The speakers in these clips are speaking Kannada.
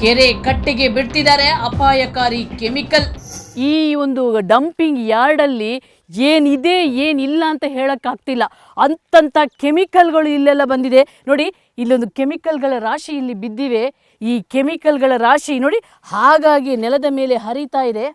ಕೆರೆ ಕಟ್ಟೆಗೆ ಬಿಡ್ತಿದ್ದಾರೆ ಅಪಾಯಕಾರಿ ಕೆಮಿಕಲ್. ಈ ಒಂದು ಡಂಪಿಂಗ್ ಯಾರ್ಡಲ್ಲಿ ಏನಿದೆ, ಏನಿಲ್ಲ ಅಂತ ಹೇಳೋಕ್ಕಾಗ್ತಿಲ್ಲ. ಅಂತಂಥ ಕೆಮಿಕಲ್ಗಳು ಇಲ್ಲೆಲ್ಲ ಬಂದಿದೆ. ನೋಡಿ, ಇಲ್ಲೊಂದು ಕೆಮಿಕಲ್ಗಳ ರಾಶಿ ಇಲ್ಲಿ ಬಿದ್ದಿವೆ. ಈ ಕೆಮಿಕಲ್ಗಳ ರಾಶಿ ನೋಡಿ, ಹಾಗಾಗಿ ನೆಲದ ಮೇಲೆ ಹರಿತಾ ಇದೆ.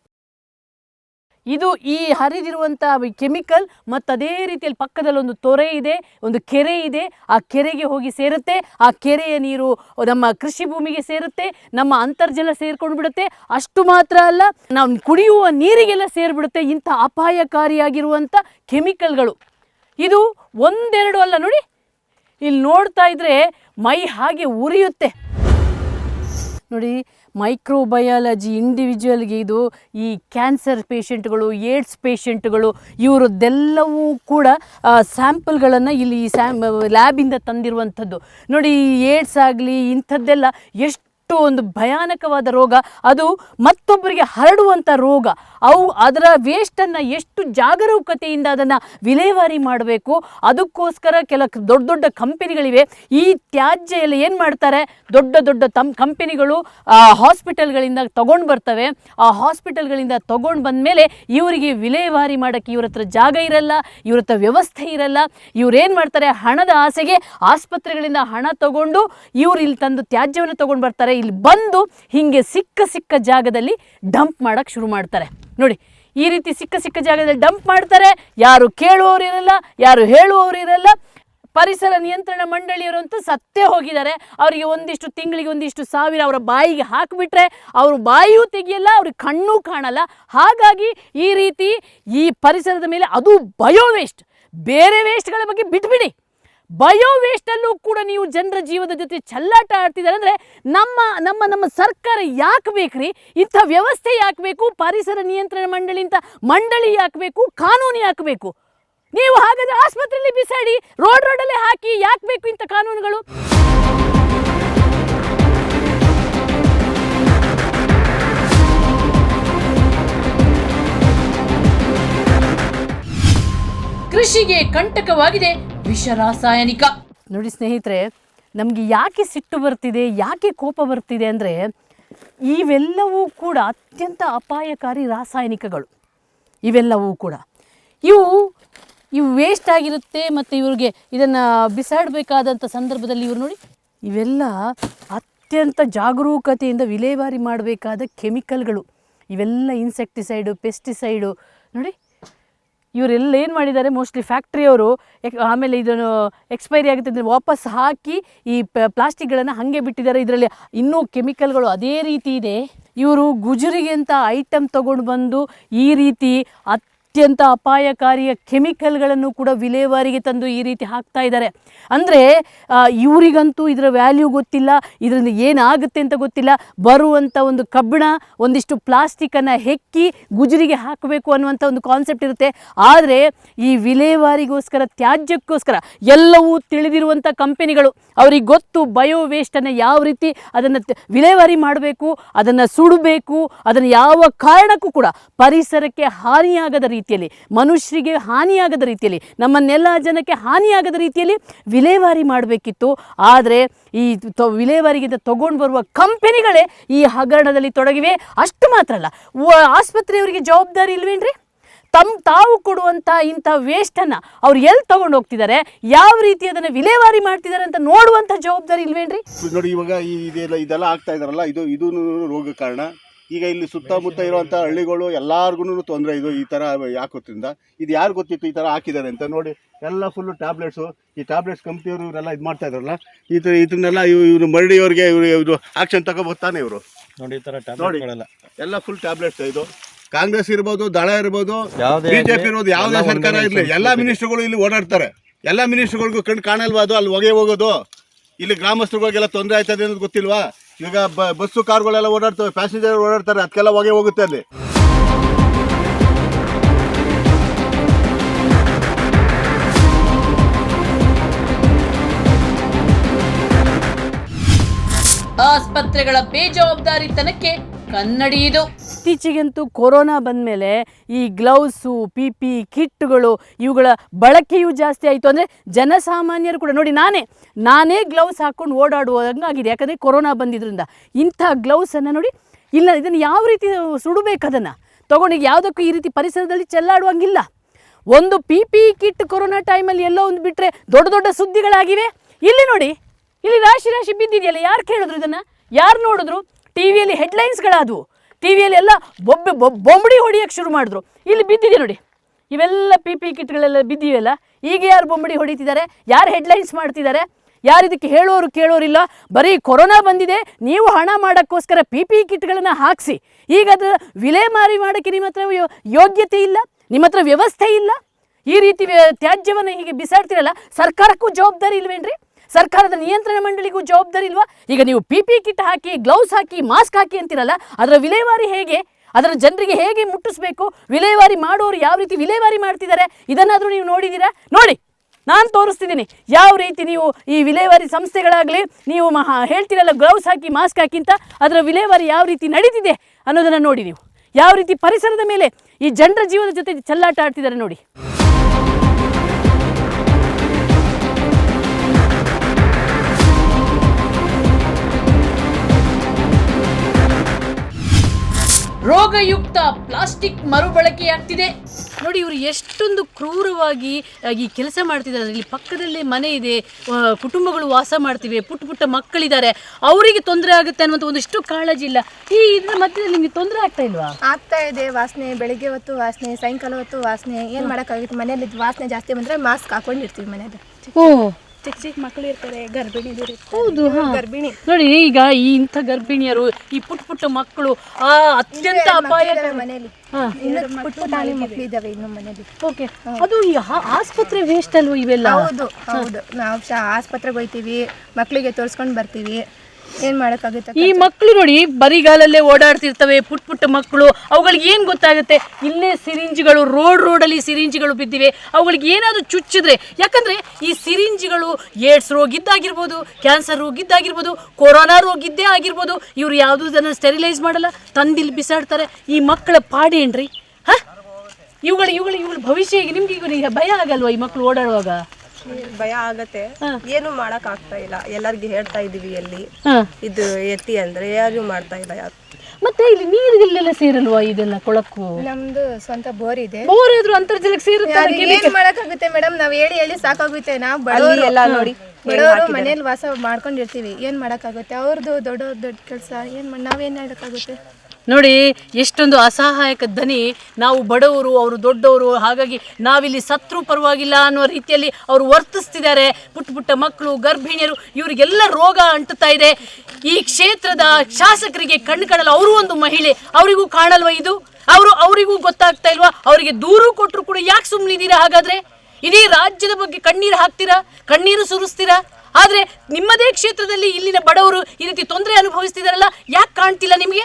ಇದು ಈ ಹರಿದಿರುವಂಥ ಕೆಮಿಕಲ್ ಮತ್ತು ಅದೇ ರೀತಿಯಲ್ಲಿ ಪಕ್ಕದಲ್ಲಿ ಒಂದು ತೊರೆ ಇದೆ, ಒಂದು ಕೆರೆ ಇದೆ. ಆ ಕೆರೆಗೆ ಹೋಗಿ ಸೇರುತ್ತೆ. ಆ ಕೆರೆಯ ನೀರು ನಮ್ಮ ಕೃಷಿ ಭೂಮಿಗೆ ಸೇರುತ್ತೆ. ನಮ್ಮ ಅಂತರ್ಜಲ ಸೇರ್ಕೊಂಡು ಬಿಡುತ್ತೆ ಅಷ್ಟು ಮಾತ್ರ ಅಲ್ಲ, ನಾವು ಕುಡಿಯುವ ನೀರಿಗೆಲ್ಲ ಸೇರಿಬಿಡುತ್ತೆ. ಇಂಥ ಅಪಾಯಕಾರಿಯಾಗಿರುವಂಥ ಕೆಮಿಕಲ್ಗಳು. ಇದು ಒಂದೆರಡು ಅಲ್ಲ ನೋಡಿ. ಇಲ್ಲಿ ನೋಡ್ತಾ ಇದ್ರೆ ಮೈ ಹಾಗೆ ಉರಿಯುತ್ತೆ. ನೋಡಿ ಮೈಕ್ರೋಬಯಾಲಜಿ ಇಂಡಿವಿಜುವಲ್ಗೆ ಇದು ಈ ಕ್ಯಾನ್ಸರ್ ಪೇಷೆಂಟ್ಗಳು ಏಡ್ಸ್ ಪೇಷೆಂಟ್ಗಳು ಇವರದ್ದೆಲ್ಲವೂ ಕೂಡ ಸ್ಯಾಂಪಲ್ಗಳನ್ನು ಇಲ್ಲಿ ಸ್ಯಾಮ್ ಲ್ಯಾಬಿಂದ ತಂದಿರುವಂಥದ್ದು. ನೋಡಿ ಏಡ್ಸ್ ಆಗಲಿ, ಇಂಥದ್ದೆಲ್ಲ ಎಷ್ಟು ಒಂದು ಭಯಾನಕವಾದ ರೋಗ, ಅದು ಮತ್ತೊಬ್ಬರಿಗೆ ಹರಡುವಂಥ ರೋಗ. ಅವು ಅದರ ವೇಸ್ಟನ್ನು ಎಷ್ಟು ಜಾಗರೂಕತೆಯಿಂದ ಅದನ್ನು ವಿಲೇವಾರಿ ಮಾಡಬೇಕು, ಅದಕ್ಕೋಸ್ಕರ ಕೆಲ ದೊಡ್ಡ ದೊಡ್ಡ ಕಂಪೆನಿಗಳಿವೆ. ಈ ತ್ಯಾಜ್ಯ ಎಲ್ಲ ಏನು ಮಾಡ್ತಾರೆ? ದೊಡ್ಡ ದೊಡ್ಡ ತಮ್ಮ ಕಂಪೆನಿಗಳು ಹಾಸ್ಪಿಟಲ್ಗಳಿಂದ ತಗೊಂಡು ಬರ್ತವೆ. ಆ ಹಾಸ್ಪಿಟಲ್ಗಳಿಂದ ತಗೊಂಡು ಬಂದಮೇಲೆ ಇವರಿಗೆ ವಿಲೇವಾರಿ ಮಾಡೋಕ್ಕೆ ಇವ್ರ ಹತ್ರ ಜಾಗ ಇರಲ್ಲ, ಇವ್ರ ಹತ್ರ ವ್ಯವಸ್ಥೆ ಇರಲ್ಲ. ಇವ್ರೇನು ಮಾಡ್ತಾರೆ? ಹಣದ ಆಸೆಗೆ ಆಸ್ಪತ್ರೆಗಳಿಂದ ಹಣ ತಗೊಂಡು ಇವರು ಇಲ್ಲಿ ತಂದು ತ್ಯಾಜ್ಯವನ್ನು ತಗೊಂಡು ಬರ್ತಾರೆ. ಇಲ್ಲಿ ಬಂದು ಹೀಗೆ ಸಿಕ್ಕ ಸಿಕ್ಕ ಜಾಗದಲ್ಲಿ ಡಂಪ್ ಮಾಡೋಕ್ಕೆ ಶುರು ಮಾಡ್ತಾರೆ. ನೋಡಿ, ಈ ರೀತಿ ಸಿಕ್ಕ ಸಿಕ್ಕ ಜಾಗದಲ್ಲಿ ಡಂಪ್ ಮಾಡ್ತಾರೆ. ಯಾರು ಕೇಳುವವರು ಇರಲ್ಲ, ಯಾರು ಹೇಳುವವರು ಇರಲ್ಲ. ಪರಿಸರ ನಿಯಂತ್ರಣ ಮಂಡಳಿಯರಂತೂ ಸತ್ತೇ ಹೋಗಿದ್ದಾರೆ. ಅವರಿಗೆ ಒಂದಿಷ್ಟು ತಿಂಗಳಿಗೆ ಒಂದಿಷ್ಟು ಸಾವಿರ ಅವರ ಬಾಯಿಗೆ ಹಾಕಿಬಿಟ್ರೆ ಅವರು ಬಾಯಿಯೂ ತೆಗಿಯಲ್ಲ, ಅವ್ರಿಗೆ ಕಣ್ಣೂ ಕಾಣಲ್ಲ. ಹಾಗಾಗಿ ಈ ರೀತಿ ಈ ಪರಿಸರದ ಮೇಲೆ ಅದು ಬಯೋ ವೇಸ್ಟ್ ಬೇರೆ ವೇಸ್ಟ್ಗಳ ಬಗ್ಗೆ ಬಿಟ್ಬಿಡಿ. ಬಯೋ ವೇಸ್ಟಲ್ಲೂ ಕೂಡ ನೀವು ಜನರ ಜೀವದ ಜೊತೆ ಚಲ್ಲಾಟ ಆಡ್ತಿದ್ದಾರೆ. ಅಂದರೆ ನಮ್ಮ ನಮ್ಮ ನಮ್ಮ ಸರ್ಕಾರ ಯಾಕೆ ಬೇಕ್ರಿ? ಇಂಥ ವ್ಯವಸ್ಥೆ ಯಾಕೆ ಬೇಕು? ಪರಿಸರ ನಿಯಂತ್ರಣ ಮಂಡಳಿ ಅಂತ ಮಂಡಳಿ ಯಾಕೆ ಬೇಕು? ಕಾನೂನು ಯಾಕೆ ಬೇಕು? ನೀವು ಹಾಗಾದ್ರೆ ಆಸ್ಪತ್ರೆಯಲ್ಲಿ ಬಿಸಾಡಿ, ರೋಡ್ ರೋಡಲ್ಲೇ ಹಾಕಿ ಯಾಕೆ ಬೇಕು ಇಂಥ ಕಾನೂನುಗಳು? ಕೃಷಿಗೆ ಕಂಟಕವಾಗಿದೆ. ವಿಷ ರಾಸಾಯನಿಕ. ನೋಡಿ ಸ್ನೇಹಿತರೆ, ನಮಗೆ ಯಾಕೆ ಸಿಟ್ಟು ಬರ್ತಿದೆ, ಯಾಕೆ ಕೋಪ ಬರ್ತಿದೆ ಅಂದರೆ, ಇವೆಲ್ಲವೂ ಕೂಡ ಅತ್ಯಂತ ಅಪಾಯಕಾರಿ ರಾಸಾಯನಿಕಗಳು. ಇವೆಲ್ಲವೂ ಕೂಡ. ಇವು ಇವು ವೇಸ್ಟ್ ಆಗಿರುತ್ತೆ ಮತ್ತು ಇವ್ರಿಗೆ ಇದನ್ನು ಬಿಸಾಡಬೇಕಾದಂಥ ಸಂದರ್ಭದಲ್ಲಿ ಇವರು ನೋಡಿ, ಇವೆಲ್ಲ ಅತ್ಯಂತ ಜಾಗರೂಕತೆಯಿಂದ ವಿಲೇವಾರಿ ಮಾಡಬೇಕಾದ ಕೆಮಿಕಲ್ಗಳು. ಇವೆಲ್ಲ ಇನ್ಸೆಕ್ಟಿಸೈಡು ಪೆಸ್ಟಿಸೈಡು ನೋಡಿ ಇವರೆಲ್ಲ ಏನು ಮಾಡಿದ್ದಾರೆ? ಮೋಸ್ಟ್ಲಿ ಫ್ಯಾಕ್ಟ್ರಿಯವರು ಆಮೇಲೆ ಇದನ್ನು ಎಕ್ಸ್ಪೈರಿ ಆಗುತ್ತೆ ಅಂದರೆ ವಾಪಸ್ ಹಾಕಿ ಈ ಪ್ಲಾಸ್ಟಿಕ್ಗಳನ್ನು ಹಾಗೆ ಬಿಟ್ಟಿದ್ದಾರೆ. ಇದರಲ್ಲಿ ಇನ್ನೂ ಕೆಮಿಕಲ್ಗಳು ಅದೇ ರೀತಿ ಇದೆ. ಇವರು ಗುಜರಿಗೆ ಅಂತ ಐಟಮ್ ತೊಗೊಂಡು ಬಂದು ಈ ರೀತಿ ಅತ್ಯಂತ ಅಪಾಯಕಾರಿಯ ಕೆಮಿಕಲ್ಗಳನ್ನು ಕೂಡ ವಿಲೇವಾರಿಗೆ ತಂದು ಈ ರೀತಿ ಹಾಕ್ತಾ ಇದ್ದಾರೆ. ಅಂದರೆ ಇವರಿಗಂತೂ ಇದರ ವ್ಯಾಲ್ಯೂ ಗೊತ್ತಿಲ್ಲ, ಇದರಿಂದ ಏನಾಗುತ್ತೆ ಅಂತ ಗೊತ್ತಿಲ್ಲ. ಬರುವಂಥ ಒಂದು ಕಬ್ಬಿಣ, ಒಂದಿಷ್ಟು ಪ್ಲಾಸ್ಟಿಕನ್ನು ಹೆಕ್ಕಿ ಗುಜರಿಗೆ ಹಾಕಬೇಕು ಅನ್ನುವಂಥ ಒಂದು ಕಾನ್ಸೆಪ್ಟ್ ಇರುತ್ತೆ. ಆದರೆ, ಈ ವಿಲೇವಾರಿಗೋಸ್ಕರ, ತ್ಯಾಜ್ಯಕ್ಕೋಸ್ಕರ ಎಲ್ಲವೂ ತಿಳಿದಿರುವಂಥ ಕಂಪೆನಿಗಳು, ಅವ್ರಿಗೆ ಗೊತ್ತು ಬಯೋ ವೇಸ್ಟನ್ನು ಯಾವ ರೀತಿ ಅದನ್ನು ವಿಲೇವಾರಿ ಮಾಡಬೇಕು, ಅದನ್ನು ಸುಡಬೇಕು, ಅದನ್ನು ಯಾವ ಕಾರಣಕ್ಕೂ ಕೂಡ ಪರಿಸರಕ್ಕೆ ಹಾನಿಯಾಗದ ರೀತಿಯಲ್ಲಿ, ಮನುಷ್ಯರಿಗೆ ಹಾನಿಯಾಗದ ರೀತಿಯಲ್ಲಿ, ನಮ್ಮನ್ನೆಲ್ಲ ಜನಕ್ಕೆ ಹಾನಿಯಾಗದ ರೀತಿಯಲ್ಲಿ ವಿಲೇವಾರಿ ಮಾಡಬೇಕಿತ್ತು. ಆದರೆ ಈ ವಿಲೇವಾರಿಗಿಂತ ವಿಲೇವಾರಿಗೆ ತಗೊಂಡು ಬರುವ ಕಂಪನಿಗಳೇ ಈ ಹಗರಣದಲ್ಲಿ ತೊಡಗಿವೆ. ಅಷ್ಟು ಮಾತ್ರ ಅಲ್ಲ ಆಸ್ಪತ್ರೆಯವರಿಗೆ ಜವಾಬ್ದಾರಿ ಇಲ್ವೇನ್ರಿ? ತಮ್ಮ ತಾವು ಕೊಡುವಂಥ ಇಂಥ ವೇಸ್ಟನ್ನು ಅವ್ರು ಎಲ್ಲಿ ತಗೊಂಡು ಹೋಗ್ತಿದ್ದಾರೆ ಯಾವ ರೀತಿ ಅದನ್ನು ವಿಲೇವಾರಿ ಮಾಡ್ತಿದ್ದಾರೆ ಅಂತ ನೋಡುವಂಥ ಜವಾಬ್ದಾರಿ ಇಲ್ವೇನ್ರಿ? ನೋಡಿ ಇವಾಗ ಇದೆಲ್ಲ ಇದೆಲ್ಲ ಆಗ್ತಾ ಇದಾರಲ್ಲ, ಇದು ಇದೂ ರೋಗ ಕಾರಣ. ಈಗ ಇಲ್ಲಿ ಸುತ್ತಮುತ್ತ ಇರುವಂತಹ ಹಳ್ಳಿಗಳು ಎಲ್ಲಾರ್ಗುನು ತೊಂದರೆ ಇದು ಈ ತರ ಯಾಕೋದ್ರಿಂದ. ಇದು ಯಾರು ಗೊತ್ತಿತ್ತು ಈ ತರ ಹಾಕಿದ್ದಾರೆ ಅಂತ ನೋಡಿ ಎಲ್ಲ ಫುಲ್ಲು ಟ್ಯಾಬ್ಲೆಟ್ಸು ಈ ಟ್ಯಾಬ್ಲೆಟ್ಸ್ ಕಂಪ್ನಿಯವರು ಇವರೆಲ್ಲ ಇದು ಮಾಡ್ತಾ ಇದ್ರಲ್ಲ ಈ ಥರ ಇದನ್ನೆಲ್ಲ ಇವ್ ಇವರು ಮರಡಿಯವ್ರಿಗೆ ಇವರು ಇವರು ಆಕ್ಷನ್ ತಗೋಬೋತಾನೆ ಇವರು. ನೋಡಿ ಈ ತರ ನೋಡಿ ಟ್ಯಾಬ್ಲೆಟ್ಗಳೆಲ್ಲ ಎಲ್ಲ ಫುಲ್ ಟ್ಯಾಬ್ಲೆಟ್ಸ್ ಇದು. ಕಾಂಗ್ರೆಸ್ ಇರ್ಬೋದು ದಳ ಇರ್ಬೋದು ಬಿಜೆಪಿ ಇರ್ಬೋದು ಯಾವುದೇ ಸರ್ಕಾರ ಇರಲಿ ಎಲ್ಲ ಮಿನಿಸ್ಟ್ರುಗಳು ಇಲ್ಲಿ ಓಡಾಡ್ತಾರೆ. ಎಲ್ಲ ಮಿನಿಸ್ಟ್ರುಗಳಿಗೂ ಕಣ್ಣು ಕಾಣಲ್ವಾ ಅದು ಅಲ್ಲಿ ಹೊಗೆ ಹೋಗೋದು? ಇಲ್ಲಿ ಗ್ರಾಮಸ್ಥರುಗಳಿಗೆಲ್ಲ ತೊಂದರೆ ಆಯ್ತದೆ ಅನ್ನೋದು ಗೊತ್ತಿಲ್ವಾ? ಈಗ ಬಸ್ಸು ಕಾರ್ಗಳೆಲ್ಲ ಓಡಾಡ್ತವೆ ಪ್ಯಾಸೆಂಜರ್ ಓಡಾಡ್ತಾರೆ ಅದಕ್ಕೆಲ್ಲ ಹೊಗೆ ಹೋಗುತ್ತೆ ಅಲ್ಲಿ. ಆಸ್ಪತ್ರೆಗಳ ಬೇಜವಾಬ್ದಾರಿತನಕ್ಕೆ ಕನ್ನಡಿ ಇದು. ಇತ್ತೀಚೆಗಂತೂ ಕೊರೋನಾ ಬಂದಮೇಲೆ ಈ ಗ್ಲೌಸು, ಪಿ ಪಿ, ಕಿಟ್ಗಳು ಇವುಗಳ ಬಳಕೆಯೂ ಜಾಸ್ತಿ ಆಯಿತು. ಅಂದರೆ ಜನಸಾಮಾನ್ಯರು ಕೂಡ, ನೋಡಿ ನಾನೇ ನಾನೇ ಗ್ಲೌಸ್ ಹಾಕ್ಕೊಂಡು ಓಡಾಡುವಂಗಾಗಿದೆ. ಯಾಕಂದರೆ ಕೊರೋನಾ ಬಂದಿದ್ದರಿಂದ ಇಂಥ ಗ್ಲೌಸನ್ನು ನೋಡಿ, ಇಲ್ಲ, ಇದನ್ನು ಯಾವ ರೀತಿ ಸುಡಬೇಕು ಅದನ್ನು? ತೊಗೊಂಡು ಯಾವುದಕ್ಕೂ ಈ ರೀತಿ ಪರಿಸರದಲ್ಲಿ ಚೆಲ್ಲಾಡುವಂಗಿಲ್ಲ. ಒಂದು ಪಿ ಪಿ ಕಿಟ್ ಕೊರೋನಾ ಟೈಮಲ್ಲಿ ಎಲ್ಲೋ ಒಂದು ಬಿಟ್ಟರೆ ದೊಡ್ಡ ದೊಡ್ಡ ಸುದ್ದಿಗಳಾಗಿವೆ. ಇಲ್ಲಿ ನೋಡಿ, ಇಲ್ಲಿ ರಾಶಿ ರಾಶಿ ಬಿದ್ದಿದೆಯಲ್ಲ, ಯಾರು ಕೇಳಿದ್ರು ಇದನ್ನು? ಯಾರು ನೋಡಿದ್ರು? ಟಿ ವಿಯಲ್ಲಿ ಹೆಡ್ಲೈನ್ಸ್ಗಳಾದವು. ಟಿ ವಿಯಲ್ಲಿ ಎಲ್ಲ ಬೊಬ್ಬೆ ಬೊಬ್- ಬೊಂಬಡಿ ಹೊಡಿಯೋಕ್ಕೆ ಶುರು ಮಾಡಿದ್ರು. ಇಲ್ಲಿ ಬಿದ್ದಿದೆ ನೋಡಿ. ಇವೆಲ್ಲ ಪಿ ಪಿ ಕಿಟ್ಗಳೆಲ್ಲ ಬಿದ್ದಿವೆಲ್ಲ. ಈಗ ಯಾರು ಬೊಂಬಡಿ ಹೊಡಿತಿದ್ದಾರೆ? ಯಾರು ಹೆಡ್ಲೈನ್ಸ್ ಮಾಡ್ತಿದ್ದಾರೆ? ಯಾರು ಇದಕ್ಕೆ ಹೇಳೋರು ಕೇಳೋರಿಲ್ಲ? ಬರೀ ಕೊರೋನಾ ಬಂದಿದೆ. ನೀವು ಹಣ ಮಾಡೋಕ್ಕೋಸ್ಕರ ಪಿ ಪಿ ಕಿಟ್ಗಳನ್ನು ಹಾಕಿಸಿ. ಈಗ ಅದು ವಿಲೇಮಾರಿ ಮಾಡೋಕ್ಕೆ ನಿಮ್ಮ ಹತ್ರ ಯೋಗ್ಯತೆ ಇಲ್ಲ? ನಿಮ್ಮ ಹತ್ರ ವ್ಯವಸ್ಥೆ ಇಲ್ಲ? ಈ ರೀತಿ ತ್ಯಾಜ್ಯವನ್ನು ಹೀಗೆ ಬಿಸಾಡ್ತಿರಲ್ಲ, ಸರ್ಕಾರಕ್ಕೂ ಜವಾಬ್ದಾರಿ ಇಲ್ವೇನ್ರಿ? ಸರ್ಕಾರದ ನಿಯಂತ್ರಣ ಮಂಡಳಿಗೂ ಜವಾಬ್ದಾರಿ ಇಲ್ವಾ? ಈಗ ನೀವು ಪಿ ಪಿ ಕಿಟ್ ಹಾಕಿ ಗ್ಲೌಸ್ ಹಾಕಿ ಮಾಸ್ಕ್ ಹಾಕಿ ಅಂತಿರಲ್ಲ, ಅದರ ವಿಲೇವಾರಿ ಹೇಗೆ? ಅದರ ಜನರಿಗೆ ಹೇಗೆ ಮುಟ್ಟಿಸ್ಬೇಕು? ವಿಲೇವಾರಿ ಮಾಡೋರು ಯಾವ ರೀತಿ ವಿಲೇವಾರಿ ಮಾಡ್ತಿದ್ದಾರೆ? ಇದನ್ನಾದರೂ ನೀವು ನೋಡಿದ್ದೀರಾ ನೋಡಿ, ನಾನು ತೋರಿಸ್ತಿದ್ದೀನಿ. ಯಾವ ರೀತಿ ನೀವು ಈ ವಿಲೇವಾರಿ ಸಂಸ್ಥೆಗಳಾಗಲಿ, ನೀವು ಮಹಾ ಹೇಳ್ತೀರಲ್ಲ ಗ್ಲೌಸ್ ಹಾಕಿ ಮಾಸ್ಕ್ ಹಾಕಿಂತ ಅದರ ವಿಲೇವಾರಿ ಯಾವ ರೀತಿ ನಡೀತಿದೆ ಅನ್ನೋದನ್ನು ನೋಡಿ ನೀವು. ಯಾವ ರೀತಿ ಪರಿಸರದ ಮೇಲೆ ಈ ಜನರ ಜೀವನದ ಜೊತೆ ಚೆಲ್ಲಾಟ ಆಡ್ತಿದ್ದಾರೆ ನೋಡಿ. ರೋಗಯುಕ್ತ ಪ್ಲಾಸ್ಟಿಕ್ ಮರುಬಳಕೆಯಾಗ್ತಿದೆ ನೋಡಿ ಇವರು ಎಷ್ಟೊಂದು ಕ್ರೂರವಾಗಿ ಈ ಕೆಲಸ ಮಾಡ್ತಿದ್ದಾರೆ. ಇಲ್ಲಿ ಪಕ್ಕದಲ್ಲೇ ಮನೆ ಇದೆ. ಕುಟುಂಬಗಳು ವಾಸ ಮಾಡ್ತಿವೆ. ಪುಟ್ಟ ಪುಟ್ಟ ಮಕ್ಕಳಿದ್ದಾರೆ. ಅವರಿಗೆ ತೊಂದರೆ ಆಗುತ್ತೆ ಅನ್ನುವಂಥ ಒಂದಿಷ್ಟು ಕಾಳಜಿ ಇಲ್ಲ. ಈ ಇದ್ರ ಮಧ್ಯದಲ್ಲಿ ನಿಮಗೆ ತೊಂದರೆ ಆಗ್ತಾ ಇಲ್ವಾ? ಆಗ್ತಾ ಇದೆ. ವಾಸನೆ ಬೆಳಿಗ್ಗೆ ಹೊತ್ತು ವಾಸನೆ ಸಾಯಂಕಾಲ ಹೊತ್ತು ವಾಸನೆ. ಏನು ಮಾಡೋಕ್ಕಾಗುತ್ತೆ? ಮನೆಯಲ್ಲಿ ವಾಸನೆ ಜಾಸ್ತಿ ಬಂದರೆ ಮಾಸ್ಕ್ ಹಾಕೊಂಡಿರ್ತೀವಿ ಮನೆಯಲ್ಲಿ. ಓ ಚಿಕ್ಕ ಚಿಕ್ಕ ಮಕ್ಕಳು ಇರ್ತಾರೆ ಗರ್ಭಿಣಿ ಹೌದು ಹಾ. ಗರ್ಭಿಣಿ. ನೋಡಿ ಈಗ ಈ ಇಂಥ ಗರ್ಭಿಣಿಯರು ಈ ಪುಟ್ಟ ಪುಟ್ಟ ಮಕ್ಕಳು ಆ ಅತ್ಯಂತ ಅಪಾಯ ಇನ್ನು ಪುಟ್ಟ ಪುಟಾಣಿ ಮಕ್ಕಳು ಇದಾವೆ ಇನ್ನು ಮನೇಲಿ. ಓಕೆ. ಅದು ಈ ಆಸ್ಪತ್ರೆ ವೇಸ್ಟ್ ಅಲ್ವಾ ಇವೆಲ್ಲ? ಹೌದು ಹೌದು. ನಾವು ಶಾ ಆಸ್ಪತ್ರೆಗೆ ಹೋಗ್ತೀವಿ ಮಕ್ಕಳಿಗೆ ತೋರಿಸ್ಕೊಂಡು ಬರ್ತೀವಿ. ಏನು ಮಾಡೋಕ್ಕಾಗುತ್ತೆ ಈ ಮಕ್ಕಳು ನೋಡಿ ಬರಿಗಾಲಲ್ಲೇ ಓಡಾಡ್ತಿರ್ತವೆ ಪುಟ್ ಪುಟ್ಟ ಮಕ್ಕಳು ಅವುಗಳಿಗೆ ಏನು ಗೊತ್ತಾಗುತ್ತೆ? ಇಲ್ಲೇ ಸಿರಿಂಜ್ಗಳು ರೋಡ್ ರೋಡಲ್ಲಿ ಸಿರಿಂಜ್ಗಳು ಬಿದ್ದಿವೆ. ಅವುಗಳಿಗೆ ಏನಾದರೂ ಚುಚ್ಚಿದ್ರೆ ಯಾಕಂದ್ರೆ ಈ ಸಿರಿಂಜ್ಗಳು ಏಡ್ಸ್ ರೋಗ ಇದ್ದಾಗಿರ್ಬೋದು ಕ್ಯಾನ್ಸರ್ ರೋಗ ಇದ್ದಾಗಿರ್ಬೋದು ಕೊರೋನಾ ರೋಗ ಇದ್ದೇ ಆಗಿರ್ಬೋದು ಇವರು ಯಾವುದೂ ಜನ ಸ್ಟೆರಿಲೈಸ್ ಮಾಡಲ್ಲ ತಂದಿಲ್ಲಿ ಬಿಸಾಡ್ತಾರೆ. ಈ ಮಕ್ಕಳ ಪಾಡೇನ್ರಿ ಹಾ? ಇವುಗಳು ಇವುಗಳು ಇವುಗಳ ಭವಿಷ್ಯ ನಿಮ್ಗೆ ಈಗ ಭಯ ಆಗಲ್ವಾ ಈ ಮಕ್ಕಳು ಓಡಾಡುವಾಗ? ಭಯ ಆಗತ್ತೆ. ಏನು ಮಾಡಕ್ ಆಗ್ತಾ ಇಲ್ಲ. ಎಲ್ಲರಿಗೂ ಹೇಳ್ತಾ ಇದೀವಿ ಅಲ್ಲಿ ಇದು ಎತ್ತಿ ಅಂದ್ರೆ ಯಾರು ಮಾಡ್ತಾ ಇಲ್ಲ ಯಾರು. ಮತ್ತೆ ಇಲ್ಲಿ ನೀರಿಗೆಲ್ಲೆಲ್ಲ ಸೇರಲ್ವಾ ಇದೆಲ್ಲ ಕೊಳಕು? ನಮ್ದು ಸ್ವಂತ ಬೋರ್ ಇದೆ. ಬೋರ್ ಆದ್ರೂ ಅಂತರ್ಜಲಕ್ಕೆ ಸೇರುತ್ತೆ ಏನ್ ಮಾಡಕ್ಕಾಗುತ್ತೆ ಮೇಡಮ್? ನಾವ್ ಹೇಳಿ ಹೇಳಿ ಸಾಕಾಗುತ್ತೆ. ನಾವ್ ಬಡವರು. ಎಲ್ಲ ನೋಡಿ ಬಡವರು ಮನೇಲಿ ವಾಸ ಮಾಡ್ಕೊಂಡಿರ್ತೀವಿ. ಏನ್ ಮಾಡಕ್ಕಾಗುತ್ತೆ? ಅವ್ರದ್ದು ದೊಡ್ಡ ದೊಡ್ಡ ಕೆಲಸ. ಏನ್ ನಾವೇನ್ ಮಾಡಕ್ಕಾಗುತ್ತೆ? ನೋಡಿ, ಎಷ್ಟೊಂದು ಅಸಹಾಯಕ ದನಿ ನಾವು ಬಡವರು, ಅವರು ದೊಡ್ಡವರು, ಹಾಗಾಗಿ ನಾವಿಲ್ಲಿ ಸತ್ರು ಪರವಾಗಿಲ್ಲ ಅನ್ನೋ ರೀತಿಯಲ್ಲಿ ಅವರು ವರ್ತಿಸ್ತಿದ್ದಾರೆ. ಪುಟ್ಟ ಪುಟ್ಟ ಮಕ್ಕಳು, ಗರ್ಭಿಣಿಯರು, ಇವರಿಗೆಲ್ಲ ರೋಗ ಅಂಟುತ್ತಾ ಇದೆ. ಈ ಕ್ಷೇತ್ರದ ಶಾಸಕರಿಗೆ ಕಣ್ಣು ಕಾಣಲ್ಲ ಅವರು ಒಂದು ಮಹಿಳೆ, ಅವರಿಗೂ ಕಾಣಲ್ವ ಇದು? ಅವರು ಅವರಿಗೂ ಗೊತ್ತಾಗ್ತಾ ಇಲ್ವಾ? ಅವರಿಗೆ ದೂರು ಕೊಟ್ಟರು ಕೂಡ ಯಾಕೆ ಸುಮ್ಮನಿದ್ದೀರಾ ಹಾಗಾದ್ರೆ? ಇಡೀ ರಾಜ್ಯದ ಬಗ್ಗೆ ಕಣ್ಣೀರು ಹಾಕ್ತೀರಾ? ಕಣ್ಣೀರು ಸುರಿಸ್ತೀರಾ? ಆದರೆ ನಿಮ್ಮದೇ ಕ್ಷೇತ್ರದಲ್ಲಿ ಇಲ್ಲಿನ ಬಡವರು ಈ ರೀತಿ ತೊಂದರೆ ಅನುಭವಿಸ್ತಿದಾರಲ್ಲ, ಯಾಕೆ ಕಾಣ್ತಿಲ್ಲ ನಿಮಗೆ?